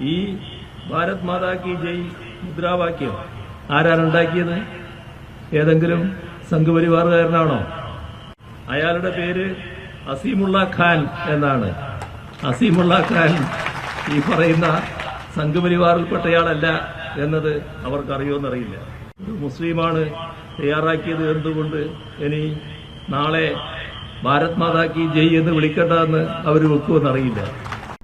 ഈ ഭാരത് മാതാ കി ജയ് മുദ്രാവാക്യം ആരാണ് ഉണ്ടാക്കിയത് ഏതെങ്കിലും സംഘപരിവാറുകാരനാണോ? അയാളുടെ പേര് അസീമുള്ള ഖാൻ എന്നാണ്. അസീമുള്ള ഖാൻ ഈ പറയുന്ന സംഘപരിവാറിൽപ്പെട്ടയാളല്ല എന്നത് അവർക്കറിയുമെന്നറിയില്ല ഒരു മുസ്ലിമാണ് തയ്യാറാക്കിയത് എന്തുകൊണ്ട് ഇനി നാളെ ഭാരത് മാതാ കി ജയ് എന്ന് വിളിക്കേണ്ടതെന്ന് അവർ വെക്കുമെന്നറിയില്ല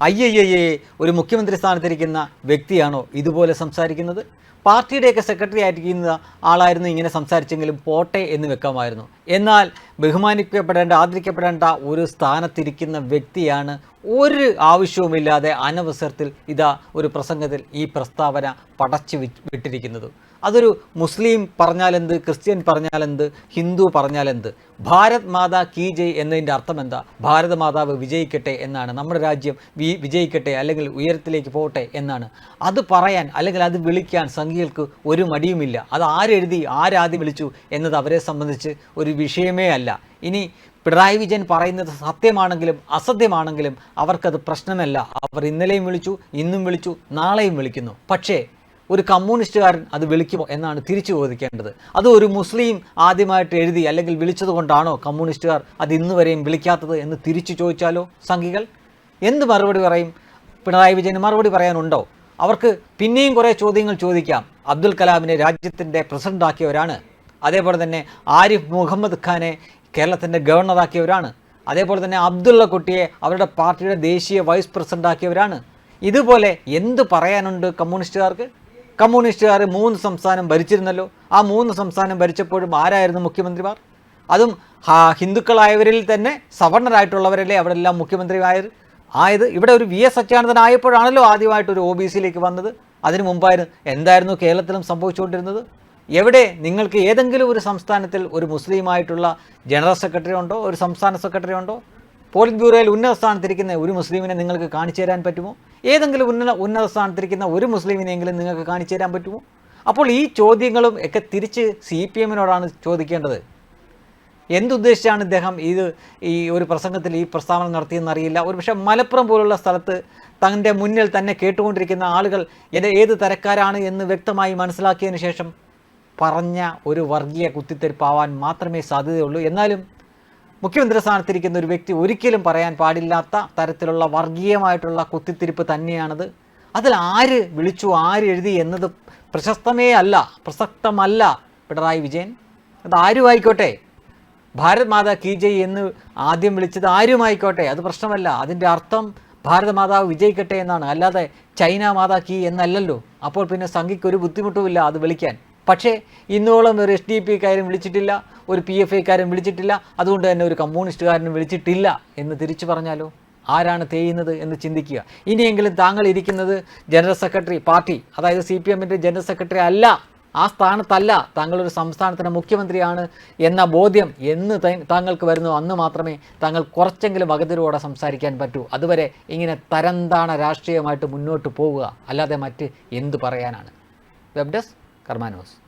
അയ്യയ്യേ ഒരു മുഖ്യമന്ത്രി സ്ഥാനത്തിരിക്കുന്ന വ്യക്തിയാണോ ഇതുപോലെ സംസാരിക്കുന്നത്? പാർട്ടിയുടെയൊക്കെ സെക്രട്ടറി ആയിരിക്കുന്ന ആളായിരുന്നു ഇങ്ങനെ സംസാരിച്ചെങ്കിലും പോട്ടെ എന്ന് വെക്കാമായിരുന്നു എന്നാൽ ബഹുമാനിക്കപ്പെടേണ്ട ആദരിക്കപ്പെടേണ്ട ഒരു സ്ഥാനത്തിരിക്കുന്ന വ്യക്തിയാണ് ഒരു ആവശ്യവുമില്ലാതെ അനവസരത്തിൽ ഇതാ ഒരു പ്രസംഗത്തിൽ ഈ പ്രസ്താവന പടച്ചു വിട്ടിരിക്കുന്നത്. അതൊരു മുസ്ലിം പറഞ്ഞാലെന്ത് ക്രിസ്ത്യൻ പറഞ്ഞാലെന്ത് ഹിന്ദു പറഞ്ഞാലെന്ത്? ഭാരത് മാതാ കീ ജയ് എന്നതിന്റെ അർത്ഥം എന്താ ഭാരത മാതാവ് വിജയിക്കട്ടെ എന്നാണ്. നമ്മുടെ രാജ്യം വി വിജയിക്കട്ടെ അല്ലെങ്കിൽ ഉയരത്തിലേക്ക് പോകട്ടെ എന്നാണ്. അത് പറയാൻ അല്ലെങ്കിൽ അത് വിളിക്കാൻ സംഘികൾക്ക് ഒരു മടിയുമില്ല. അത് ആരെഴുതി ആരാദ്യം വിളിച്ചു എന്നത് അവരെ സംബന്ധിച്ച് ഒരു വിഷയമേ അല്ല. ഇനി പിണറായി വിജയൻ പറയുന്നത് സത്യമാണെങ്കിലും അസത്യമാണെങ്കിലും അവർക്കത് പ്രശ്നമല്ല. അവർ ഇന്നലെയും വിളിച്ചു ഇന്നും വിളിച്ചു നാളെയും വിളിക്കുന്നു. പക്ഷേ ഒരു കമ്മ്യൂണിസ്റ്റുകാരൻ അത് വിളിക്കുമോ എന്നാണ് തിരിച്ചു ചോദിക്കേണ്ടത്. അത് ഒരു മുസ്ലിം ആദ്യമായിട്ട് എഴുതി അല്ലെങ്കിൽ വിളിച്ചത് കൊണ്ടാണോ കമ്മ്യൂണിസ്റ്റുകാർ അത് ഇന്ന് വരെയും വിളിക്കാത്തത് എന്ന് തിരിച്ചു ചോദിച്ചാലോ സംഘികൾ? എന്ത് മറുപടി പറയും? പിണറായി വിജയന് മറുപടി പറയാനുണ്ടോ? അവർക്ക് പിന്നെയും കുറേ ചോദ്യങ്ങൾ ചോദിക്കാം. അബ്ദുൽ കലാമിനെ രാജ്യത്തിന്റെ പ്രസിഡന്റാക്കിയവരാണ് അതേപോലെ തന്നെ ആരിഫ് മുഹമ്മദ് ഖാനെ കേരളത്തിന്റെ ഗവർണറാക്കിയവരാണ് അതേപോലെ തന്നെ അബ്ദുള്ള കുട്ടിയെ അവരുടെ പാർട്ടിയുടെ ദേശീയ വൈസ് പ്രസിഡന്റാക്കിയവരാണ് ഇതുപോലെ എന്ത് പറയാനുണ്ട് കമ്മ്യൂണിസ്റ്റുകാർക്ക്? കമ്മ്യൂണിസ്റ്റുകാർ മൂന്ന് സംസ്ഥാനം ഭരിച്ചിരുന്നല്ലോ. ആ മൂന്ന് സംസ്ഥാനം ഭരിച്ചപ്പോഴും ആരായിരുന്നു മുഖ്യമന്ത്രിമാർ? അതും ഹിന്ദുക്കളായവരിൽ തന്നെ സവർണരായിട്ടുള്ളവരല്ലേ അവിടെ എല്ലാം മുഖ്യമന്ത്രിമായത് ആയത് ഇവിടെ ഒരു വി എസ് സത്യാനന്ദനായപ്പോഴാണല്ലോ ആദ്യമായിട്ട് ഒരു ഒ ബി സിയിലേക്ക് വന്നത്. അതിനു മുമ്പായിരുന്നു എന്തായിരുന്നു കേരളത്തിലും സംഭവിച്ചുകൊണ്ടിരുന്നത്? എവിടെ നിങ്ങൾക്ക് ഏതെങ്കിലും ഒരു സംസ്ഥാനത്തിൽ ഒരു മുസ്ലിമായിട്ടുള്ള ജനറൽ സെക്രട്ടറി ഉണ്ടോ? ഒരു സംസ്ഥാന സെക്രട്ടറി ഉണ്ടോ? പോളിറ്റ് ബ്യൂറോയിൽ ഉന്നത സ്ഥാനത്തിരിക്കുന്ന ഒരു മുസ്ലിമിനെ നിങ്ങൾക്ക് കാണിച്ചു തരാൻ പറ്റുമോ? ഏതെങ്കിലും ഉന്നത ഉന്നത സ്ഥാനത്തിരിക്കുന്ന ഒരു മുസ്ലിമിനെങ്കിലും നിങ്ങൾക്ക് കാണിച്ചു തരാൻ പറ്റുമോ? അപ്പോൾ ഈ ചോദ്യങ്ങളും ഒക്കെ തിരിച്ച് സി പി എമ്മിനോടാണ് ചോദിക്കേണ്ടത്. എന്തുദ്ദേശിച്ചാണ് ഇദ്ദേഹം ഇത് ഈ ഒരു പ്രസംഗത്തിൽ ഈ പ്രസ്താവന നടത്തിയെന്നറിയില്ല? ഒരുപക്ഷെ മലപ്പുറം പോലുള്ള സ്ഥലത്ത് തന്റെ മുന്നിൽ തന്നെ കേട്ടുകൊണ്ടിരിക്കുന്ന ആളുകൾ എന്റെ ഏത് തരക്കാരാണ് എന്ന് വ്യക്തമായി മനസ്സിലാക്കിയതിന് ശേഷം പറഞ്ഞ ഒരു വർഗീയ കുത്തിത്തെരുപ്പാവാൻ മാത്രമേ സാധ്യതയുള്ളൂ. എന്നാലും മുഖ്യമന്ത്രി സ്ഥാനത്തിരിക്കുന്ന ഒരു വ്യക്തി ഒരിക്കലും പറയാൻ പാടില്ലാത്ത തരത്തിലുള്ള വർഗീയമായിട്ടുള്ള കുത്തിത്തിരിപ്പ് തന്നെയാണത്. അതിൽ ആര് വിളിച്ചു ആര് എഴുതി എന്നത് പ്രശസ്തമേ അല്ല പ്രസക്തമല്ല പിണറായി വിജയൻ. അത് ആരുമായിക്കോട്ടെ? ഭാരത് മാതാ കി ജയ് എന്ന് ആദ്യം വിളിച്ചത് ആരുമായിക്കോട്ടെ? അത് പ്രശ്നമല്ല. അതിന്റെ അർത്ഥം ഭാരത മാതാവ് വിജയിക്കട്ടെ എന്നാണ്. അല്ലാതെ ചൈന മാതാ കീ എന്നല്ലല്ലോ. അപ്പോൾ പിന്നെ സംഘിക്ക് ഒരു ബുദ്ധിമുട്ടുമില്ല അത് വിളിക്കാൻ. പക്ഷേ ഇന്നോളം ഒരു എസ് ഡി പി കാരും വിളിച്ചിട്ടില്ല ഒരു പി എഫ് ഐക്കാരും വിളിച്ചിട്ടില്ല. അതുകൊണ്ട് തന്നെ ഒരു കമ്മ്യൂണിസ്റ്റുകാരനും വിളിച്ചിട്ടില്ല എന്ന് തിരിച്ചു പറഞ്ഞാലോ? ആരാണ് തേയുന്നത് എന്ന് ചിന്തിക്കുക. ഇനിയെങ്കിലും താങ്കൾ ഇരിക്കുന്നത് ജനറൽ സെക്രട്ടറി പാർട്ടി അതായത് സി പി എമ്മിന്റെ ജനറൽ സെക്രട്ടറി അല്ല ആ സ്ഥാനത്തല്ല താങ്കളൊരു സംസ്ഥാനത്തിന്റെ മുഖ്യമന്ത്രിയാണ് എന്ന ബോധ്യം എന്ന് താങ്കൾക്ക് വരുന്നു. അന്ന് മാത്രമേ താങ്കൾ കുറച്ചെങ്കിലും വകതിരോടെ സംസാരിക്കാൻ പറ്റൂ. അതുവരെ ഇങ്ങനെ തരംതാണ രാഷ്ട്രീയമായിട്ട് മുന്നോട്ട് പോവുക. അല്ലാതെ മറ്റ് എന്ത് പറയാനാണ്? Web desk hermanos.